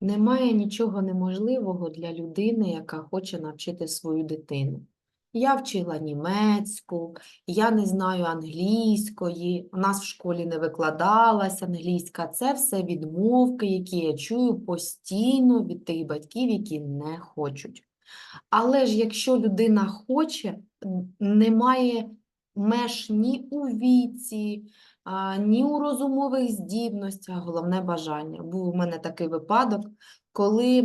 Немає нічого неможливого для людини, яка хоче навчити свою дитину. Я вчила німецьку, я не знаю англійської, у нас в школі не викладалась англійська. Це все відмовки, які я чую постійно від тих батьків, які не хочуть. Але ж якщо людина хоче, немає меж ні у віці, ні у розумових здібностях, головне бажання. Був у мене такий випадок, коли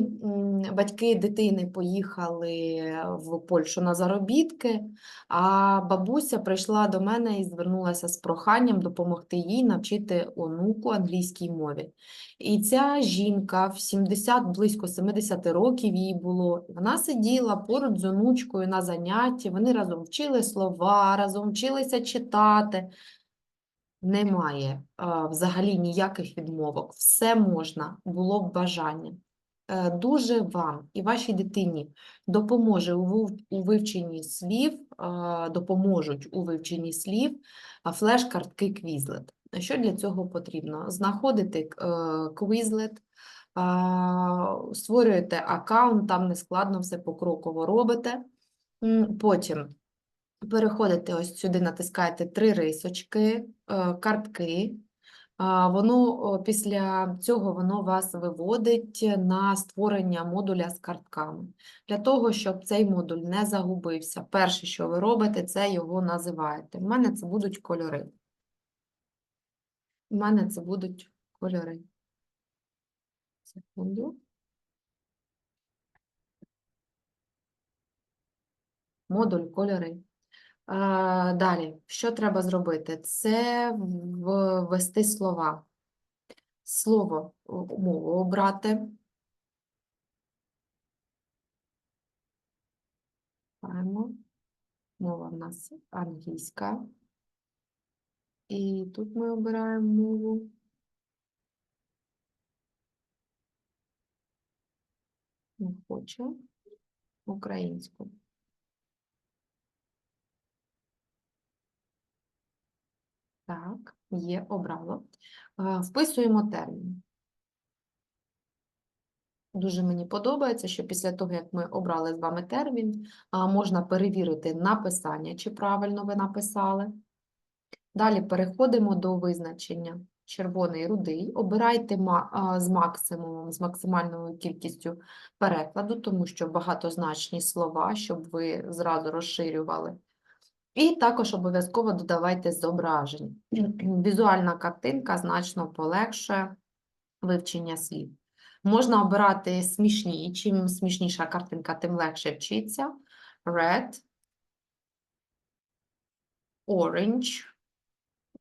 батьки дитини поїхали в Польщу на заробітки, а бабуся прийшла до мене і звернулася з проханням допомогти їй навчити онуку англійській мові. І ця жінка в 70, близько 70 років їй було, вона сиділа поруч з онучкою на занятті, вони разом вчили слова, разом вчилися читати. Немає а, взагалі ніяких відмовок. Все можна, було б бажання. Е, Дуже вам і вашій дитині допоможе у вивченні слів, допоможуть у вивченні слів флеш-картки Quizlet. Що для цього потрібно? Знаходите е, Quizlet, створюєте аккаунт, там нескладно все покроково робите. Потім переходите ось сюди, натискаєте три рисочки, е, картки. Воно після цього воно вас виводить на створення модуля з картками. Для того, щоб цей модуль не загубився, перше, що ви робите, це його називаєте. У мене це будуть кольори. У мене це будуть кольори. Секунду. Модуль кольори. Далі, що треба зробити? Це ввести слова. Слово мову обрати. Мова в нас англійська. І тут ми обираємо мову. Не хоче. Українську. Так, є, обрало. Е, Вписуємо термін. Дуже мені подобається, що після того, як ми обрали з вами термін, можна перевірити написання, чи правильно ви написали. Далі переходимо до визначення. Червоний, рудий. Обирайте з максимумом, з максимальною кількістю перекладу, тому що багатозначні слова, щоб ви зразу розширювали. І також обов'язково додавайте зображень. Візуальна картинка значно полегшує вивчення слів. Можна обирати смішні. Чим смішніша картинка, тим легше вчиться. Red, orange.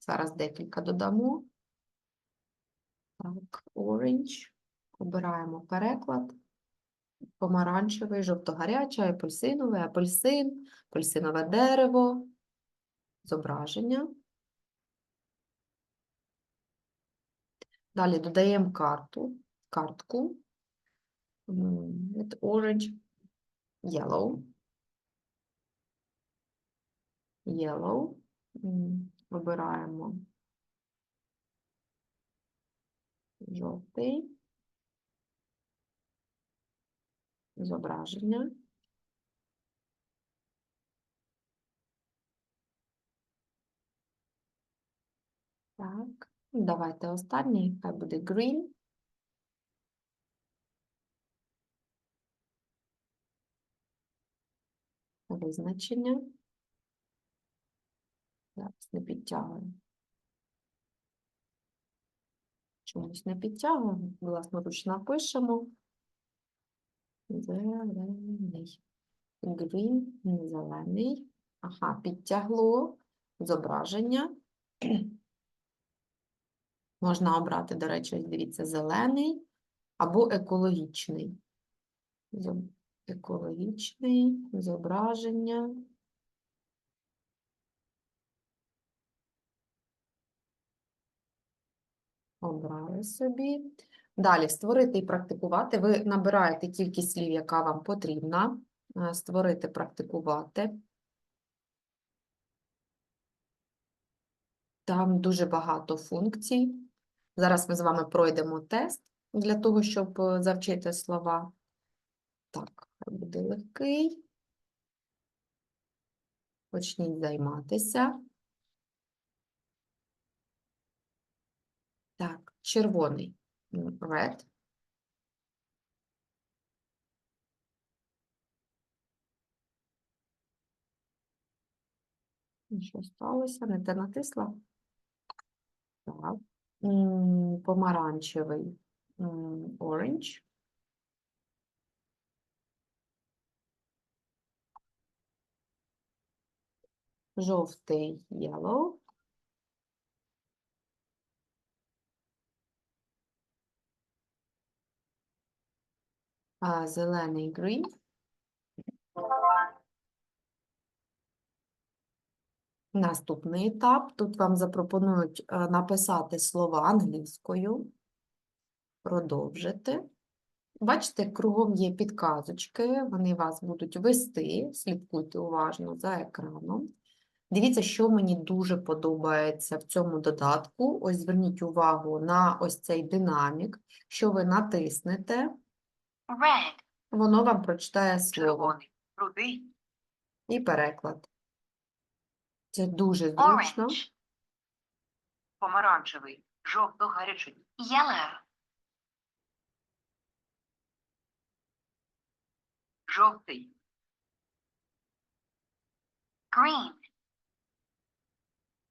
Зараз декілька додамо. Так, orange. Обираємо переклад. Помаранчевий, жовто-гарячий, апельсиновий, апельсин, апельсинове дерево, зображення. Далі додаємо карту, картку. It orange, yellow. Yellow. Вибираємо жовтий. Зображення. Так, давайте останній, хай буде green. Визначення. Зараз не підтягую. Чомусь не підтягую. Власноруч напишемо. Зелений. Green, зелений. Ага, підтягло. Зображення. Можна обрати, до речі, дивіться, зелений або екологічний. Екологічний, зображення. Обрали собі. Далі створити і практикувати. Ви набираєте кількість слів, яка вам потрібна. Е, Створити, практикувати. Там дуже багато функцій. Зараз ми з вами пройдемо тест. для того, щоб е, завчити слова. Так, буде легкий. Почніть займатися. Так, червоний. Red. Що сталося? Не те натисла? Так. Помаранчевий. Orange. Жовтий yellow. А зелений green. Наступний етап. Тут вам запропонують е, написати слова англійською, продовжити. Бачите, кругом є підказочки, вони вас будуть вести, слідкуйте уважно за екраном. Дивіться, що мені дуже подобається в цьому додатку. Ось зверніть увагу на ось цей динамік. Що ви натиснете, Red. воно вам прочитає слово Червоний. Рудий. і переклад. Це дуже зручно. Orange. Помаранчевий. Жовто-гарячий. Yellow. Жовтий. Green.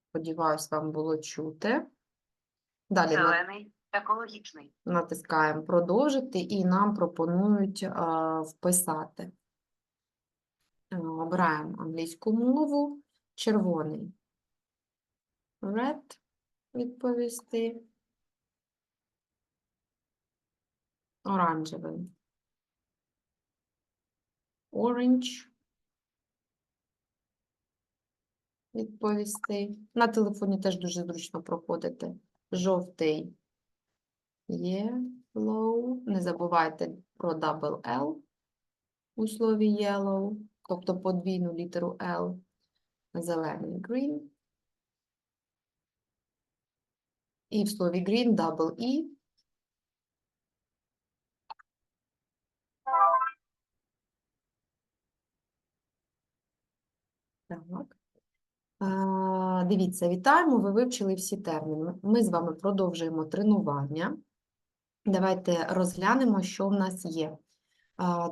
Сподіваюсь, вам було чути. Далі на- Зелений. Екологічний. натискаємо продовжити і нам пропонують а, вписати. Е, Обираємо англійську мову, червоний. Red відповісти. Оранжевий. Orange. Відповісти. На телефоні теж дуже зручно проходити. Жовтий. Yellow. Не забувайте про double L у слові yellow, тобто подвійну літеру L. Зелений green. І в слові green double E. Так. Дивіться, вітаємо, ви вивчили всі терміни. Ми з вами продовжуємо тренування. Давайте розглянемо, що в нас є.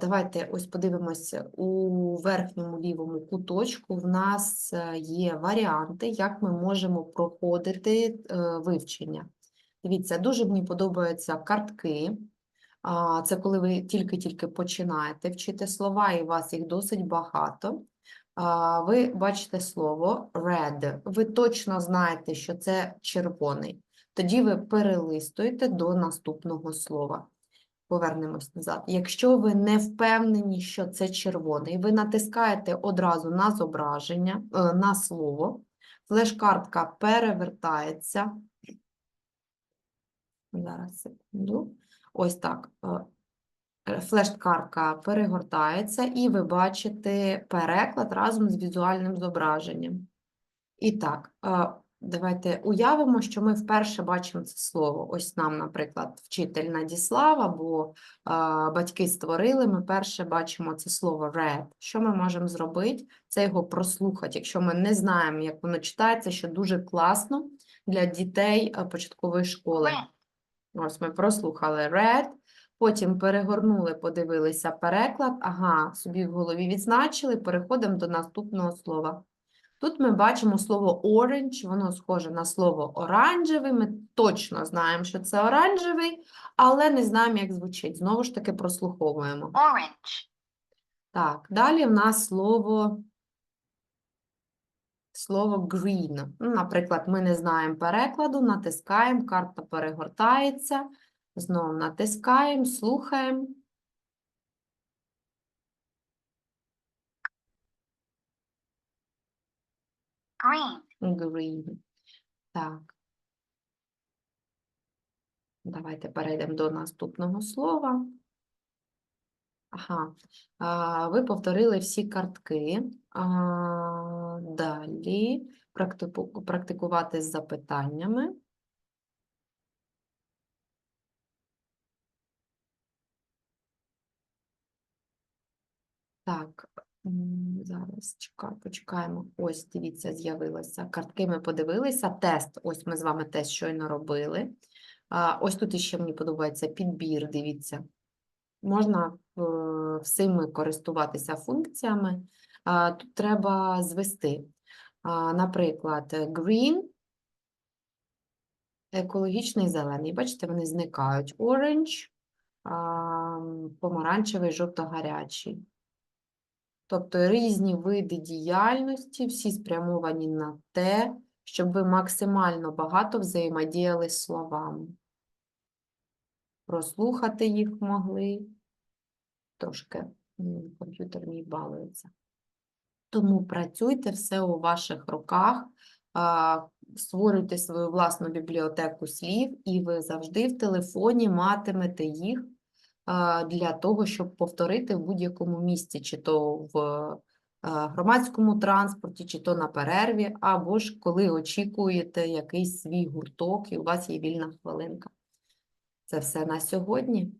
Давайте ось подивимося, у верхньому лівому куточку в нас е, є варіанти, як ми можемо проходити е, вивчення. Дивіться, дуже мені подобаються картки. Це коли ви тільки-тільки починаєте вчити слова, і у вас їх досить багато. Ви бачите слово red. Ви точно знаєте, що це червоний. Тоді ви перелистуєте до наступного слова. Повернемось назад. Якщо ви не впевнені, що це червоний, ви натискаєте одразу на зображення, е, на слово, флеш-картка перевертається. Зараз секунду. Ось так. е, Флеш-картка перегортається, і ви бачите переклад разом з візуальним зображенням. І так, е, давайте уявимо, що ми вперше бачимо це слово. Ось нам, наприклад, вчитель надіслав, або е, батьки створили, ми перше бачимо це слово read. Що ми можемо зробити? Це його прослухати. Якщо ми не знаємо, як воно читається, що дуже класно для дітей початкової школи. Ось ми прослухали read, потім перегорнули, подивилися переклад. Ага, собі в голові відзначили, переходимо до наступного слова. Тут ми бачимо слово orange, воно схоже на слово оранжевий. Ми точно знаємо, що це оранжевий, але не знаємо, як звучить. Знову ж таки, прослуховуємо. Orange. Так, далі в нас слово, слово green. Ну, наприклад, ми не знаємо перекладу, натискаємо, карта перегортається, знову натискаємо, слухаємо. Green. Green. Так. Давайте перейдемо до наступного слова. Ага, а, ви повторили всі картки. А, Далі практику, практикувати з запитаннями. Так зараз чекай, почекаємо. Ось, дивіться, з'явилося. Картки ми подивилися. Тест. Ось ми з вами тест щойно робили. Ось тут іще мені подобається підбір, дивіться. Можна е, всіми користуватися функціями. Тут треба звести. Наприклад, green, екологічний зелений. Бачите, вони зникають. Orange, помаранчевий, жовто-гарячий. Тобто різні види діяльності, всі спрямовані на те, щоб ви максимально багато взаємодіяли з словами. Прослухати їх могли. Трошки комп'ютер мій балується. Тому працюйте все у ваших руках, створюйте свою власну бібліотеку слів, і ви завжди в телефоні матимете їх для того, щоб повторити в будь-якому місці, чи то в громадському транспорті, чи то на перерві, або ж коли очікуєте якийсь свій гурток і у вас є вільна хвилинка. Це все на сьогодні.